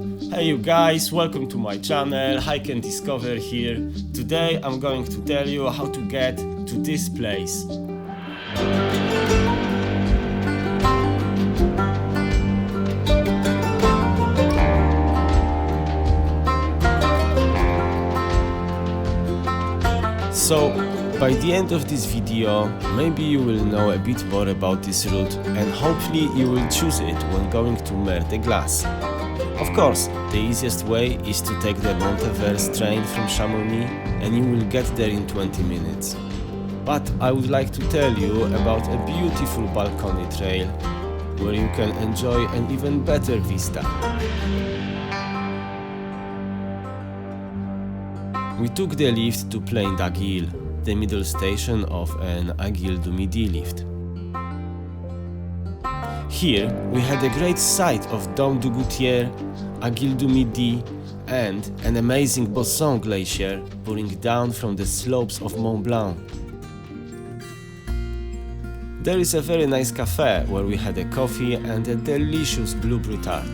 Hey you guys, welcome to my channel, Hike and Discover here. Today I'm going to tell you how to get to this place. So, by the end of this video, maybe you will know a bit more about this route and hopefully you will choose it when going to Mer de Glace. Of course, the easiest way is to take the Monteverse train from Chamonix and you will get there in 20 minutes. But I would like to tell you about a beautiful balcony trail where you can enjoy an even better vista. We took the lift to Plaine d'Aguiles, the middle station of an Aguiles du Midi lift. Here we had a great sight of Dom du Goutier, Aguiles du Midi, and an amazing Bossons glacier pouring down from the slopes of Mont Blanc. There is a very nice cafe where we had a coffee and a delicious blueberry tart.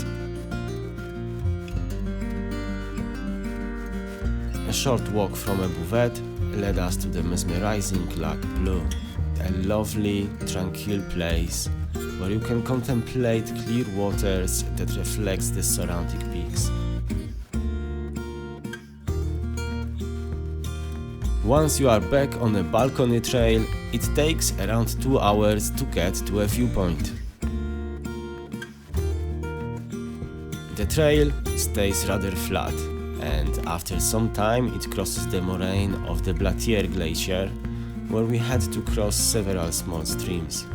A short walk from a buvette led us to the mesmerizing Lac Bleu, a lovely, tranquil place where you can contemplate clear waters that reflects the surrounding peaks. Once you are back on a balcony trail, it takes around 2 hours to get to a viewpoint. The trail stays rather flat, and after some time it crosses the moraine of the Blatière Glacier, where we had to cross several small streams.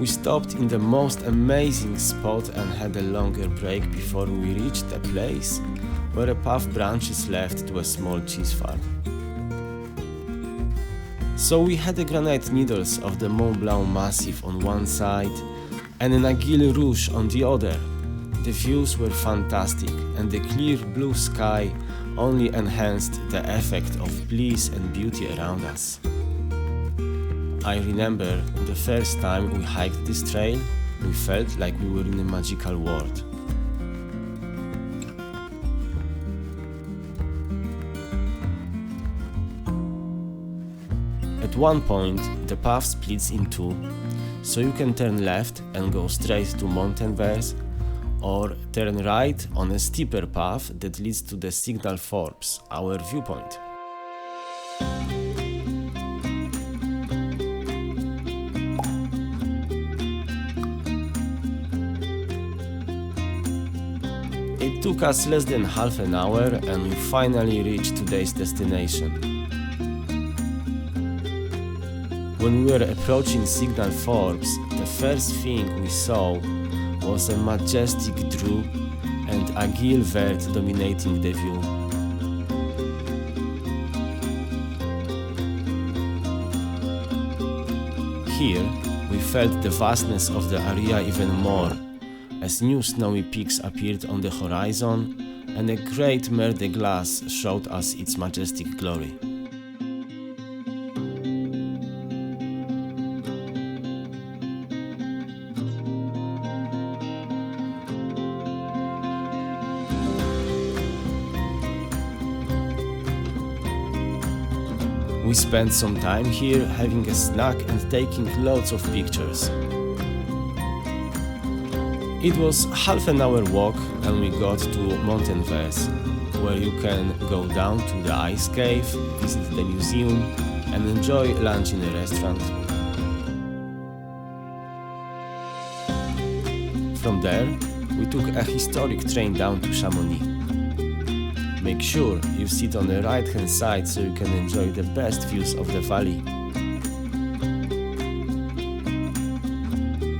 We stopped in the most amazing spot and had a longer break before we reached a place where a path branches left to a small cheese farm. So we had the granite needles of the Mont Blanc Massif on one side and an Aiguille Rouge on the other. The views were fantastic and the clear blue sky only enhanced the effect of bliss and beauty around us. I remember the first time we hiked this trail, we felt like we were in a magical world. At one point, the path splits in two, so you can turn left and go straight to Mountain Montenverse, or turn right on a steeper path that leads to the Signal Forbes, our viewpoint. It took us less than half an hour and we finally reached today's destination. When we were approaching Signal Forbes, the first thing we saw was a majestic drupe and Aguille Verte dominating the view. Here, we felt the vastness of the area even more as new snowy peaks appeared on the horizon and a great mer de glace showed us its majestic glory. We spent some time here having a snack and taking lots of pictures. It was half an hour walk and we got to Montenverse, where you can go down to the ice cave, visit the museum and enjoy lunch in a restaurant. From there, we took a historic train down to Chamonix. Make sure you sit on the right hand side so you can enjoy the best views of the valley.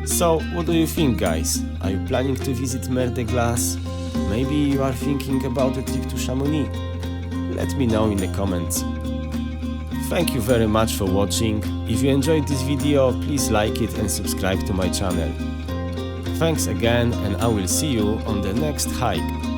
So, what do you think, guys? Are you planning to visit Mer de Glace? Maybe you are thinking about a trip to Chamonix? Let me know in the comments. Thank you very much for watching. If you enjoyed this video, please like it and subscribe to my channel. Thanks again and I will see you on the next hike.